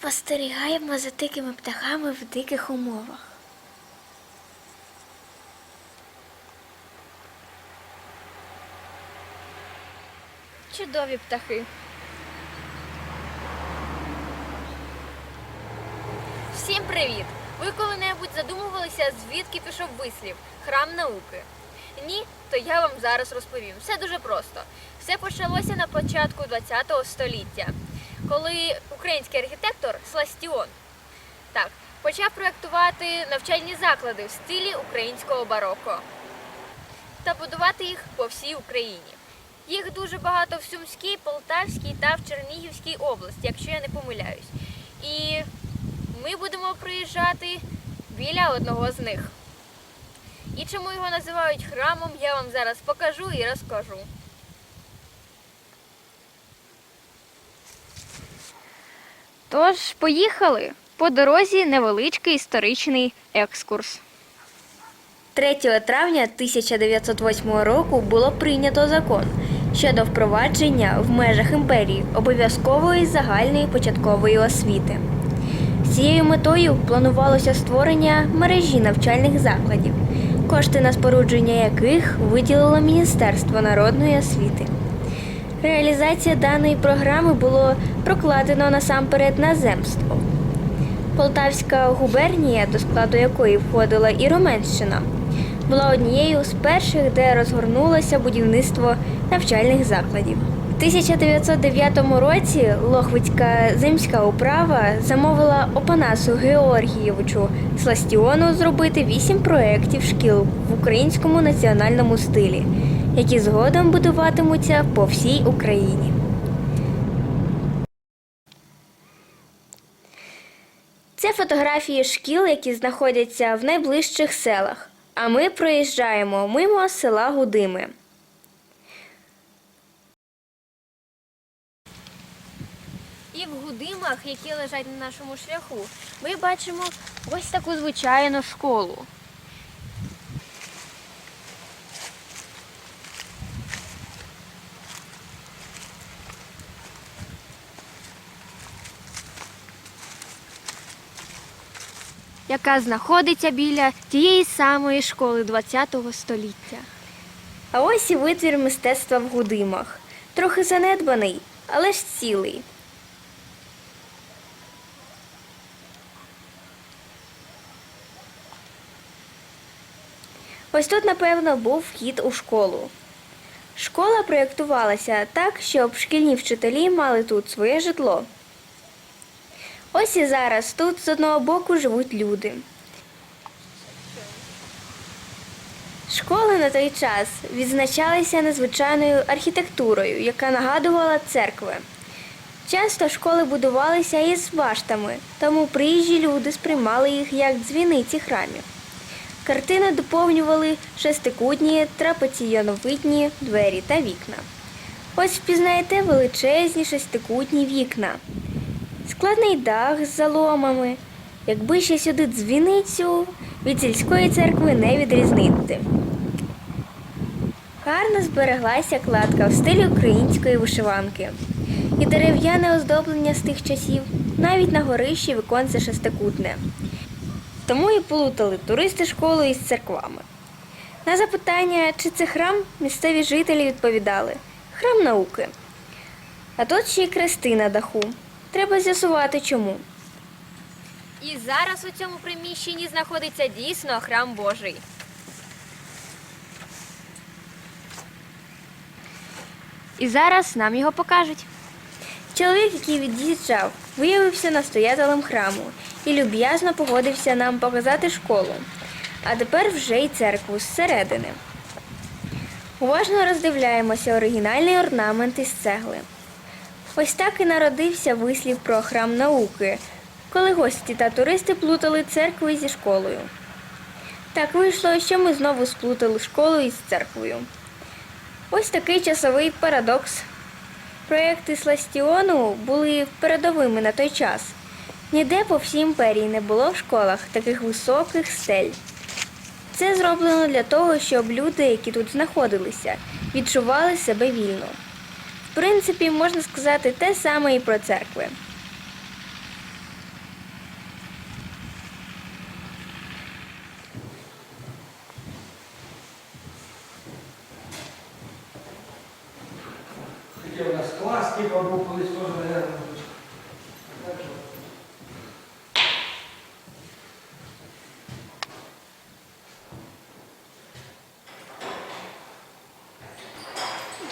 Спостерігаємо за дикими птахами в диких умовах. Чудові птахи. Всім привіт! Ви коли-небудь задумувалися, звідки пішов вислів храм науки? Ні, то я вам зараз розповім. Все дуже просто. Все почалося на початку ХХ століття, коли український архітектор Сластіон так, почав проєктувати навчальні заклади в стилі українського бароко та будувати їх по всій Україні. Їх дуже багато в Сумській, Полтавській та в Чернігівській області, якщо я не помиляюсь. І ми будемо приїжджати біля одного з них. І чому його називають храмом, я вам зараз покажу і розкажу. Тож, поїхали. По дорозі невеличкий історичний екскурс. 3 травня 1908 року було прийнято закон щодо впровадження в межах імперії обов'язкової загальної початкової освіти. З цією метою планувалося створення мережі навчальних закладів, кошти на спорудження яких виділило Міністерство народної освіти. Реалізація даної програми було прокладено насамперед на земство. Полтавська губернія, до складу якої входила і Роменщина, була однією з перших, де розгорнулося будівництво навчальних закладів. У 1909 році Лохвицька земська управа замовила Опанасу Георгійовичу Сластіону зробити вісім проєктів шкіл в українському національному стилі, які згодом будуватимуться по всій Україні. Це фотографії шкіл, які знаходяться в найближчих селах. А ми проїжджаємо мимо села Гудими. І в гудимах, які лежать на нашому шляху, ми бачимо ось таку звичайну школу. Яка знаходиться біля тієї самої школи ХХ століття. А ось і витвір мистецтва в Гудимах. Трохи занедбаний, але ж цілий. Ось тут, напевно, був вхід у школу. Школа проєктувалася так, щоб шкільні вчителі мали тут своє житло. Ось і зараз тут з одного боку живуть люди. Школи на той час відзначалися незвичайною архітектурою, яка нагадувала церкви. Часто школи будувалися із баштами, тому приїжджі люди сприймали їх як дзвіниці храмів. Картини доповнювали шестикутні, трапеційновидні двері та вікна. Ось впізнаєте величезні шестикутні вікна, складний дах з заломами. Якби ще сюди дзвіницю від сільської церкви не відрізнити. Гарно збереглася кладка в стилі української вишиванки. І дерев'яне оздоблення з тих часів, навіть на горищі віконце шестикутне. Тому і плутали туристи школу із церквами. На запитання, чи це храм, місцеві жителі відповідали храм науки. А тут ще й крести на даху. Треба з'ясувати чому. І зараз у цьому приміщенні знаходиться дійсно храм Божий. І зараз нам його покажуть. Чоловік, який від'їжджав, виявився настоятелем храму і люб'язно погодився нам показати школу, а тепер вже й церкву зсередини. Уважно роздивляємося оригінальний орнамент із цегли. Ось так і народився вислів про храм науки, коли гості та туристи плутали церкви зі школою. Так вийшло, що ми знову сплутали школу із церквою. Ось такий часовий парадокс. Проекти Сластіону були передовими на той час. Ніде по всій імперії не було в школах таких високих стель. Це зроблено для того, щоб люди, які тут знаходилися, відчували себе вільно. В принципі, можна сказати те саме і про церкви. Хотів у нас класки типу, побухались був колись теж, наверное.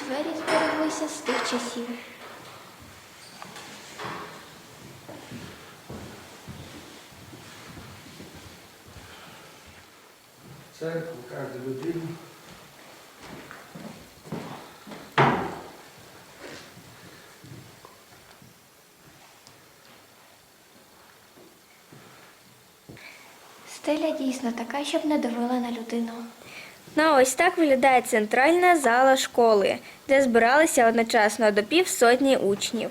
Двері збереглися з тих часів. Церкву, кожну людину. Стеля дійсно така, щоб не давила на людину. Ну, ось так виглядає центральна зала школи, де збиралися одночасно до півсотні учнів.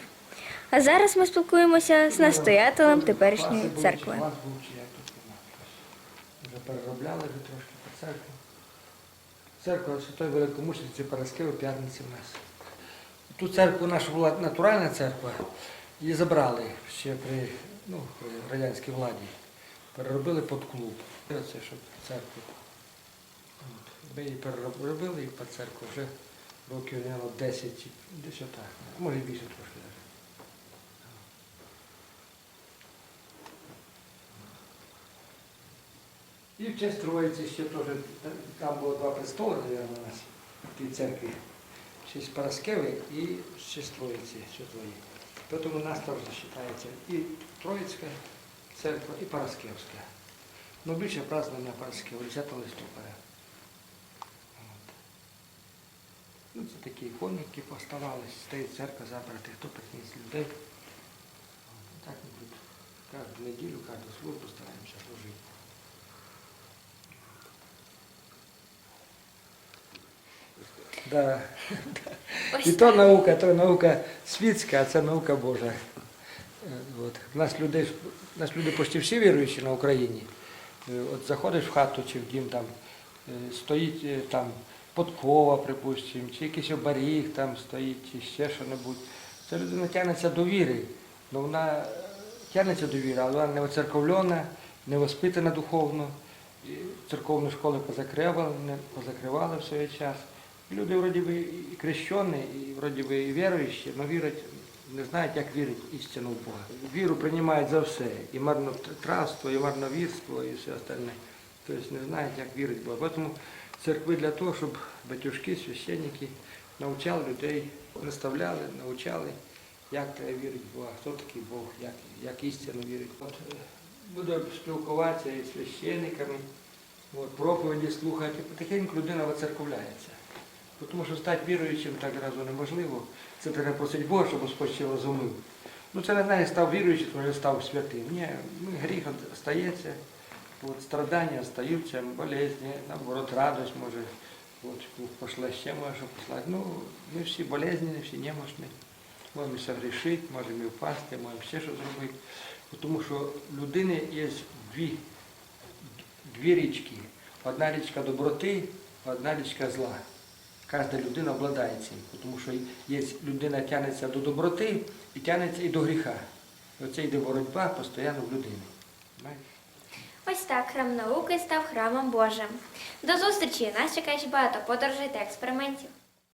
А зараз ми спілкуємося з настоятелем теперішньої церкви. Вже переробляли вже трошки по церкву. Церква Святої Великомучениці Параскеви п'ятниці в нас. Ту церкву наша була натуральна церква, її забрали ще при, ну, при радянській владі. Переробили під клуб. Це щоб церкву. Ми її переробили і під церкву вже років, мабуть, 10, чи десь отак. Може більше трошки навіть. І в честь Троїці ще теж, там було два престоли, мабуть, у нас в тій церкві. В честь Параскеви і в честь Троїці Святої. Тому у нас теж вважається і Троїцька церква, і Параскевська. Ну, більше празднуємо на Параскеву, 10 листопада. От. Ну, це такі ікони, поставались, стоїть церква забрати, хто приніс людей. Так ми тут кожну неділю, кожну службу стараємося служити. Да. І то наука, то наука світська, а це наука Божа. Е, От. У нас люди, у нас люди почти всі віруючі на Україні. Е, От заходиш в хату чи в дім, там е, стоїть там подкова, припустимо, чи якийсь оберіг там стоїть, чи ще що-небудь. Ця людина тягнеться до віри. Ну, вона тягнеться до віри, але вона не оцерковлена, не воспитана духовно. Церковні школи позакривали, позакривали в свій час. Люди вроді би і крещені, і вроді би і віруючі, але вірять, не знають, як вірить істину в Бога. Віру приймають за все, і марнотравство, і марновірство, і все остальне. Тобто не знають, як вірить в Бога. Тому церкви для того, щоб батюшки, священники навчали людей, наставляли, навчали, як треба вірити в Бога, хто такий Бог, як, як істину вірить. От, е, буду спілкуватися із священниками, от, проповіді слухати, потихеньку людина воцерковляється. Тому що стати віруючим так разу неможливо. Це треба просити Бога, щоб Господь ще розумів. Ну це не знає, став віруючим, то вже став святим. Ні, гріх стається, от, страдання стаються, болезні, наоборот, радость може. От, Бог пошле ще може що послати. Ну, ми всі болезні, всі немощні. Можемо согрішити, можемо і впасти, можемо ще щось зробити. Тому що в людини є дві, дві річки. Одна річка доброти, одна річка зла. Кожна людина обладає цим, тому що є людина тягнеться до доброти і тягнеться і до гріха. І оце йде боротьба постійно в людини. Ось так храм науки став храмом Божим. До зустрічі! Нас чекає багато подорожей та експериментів.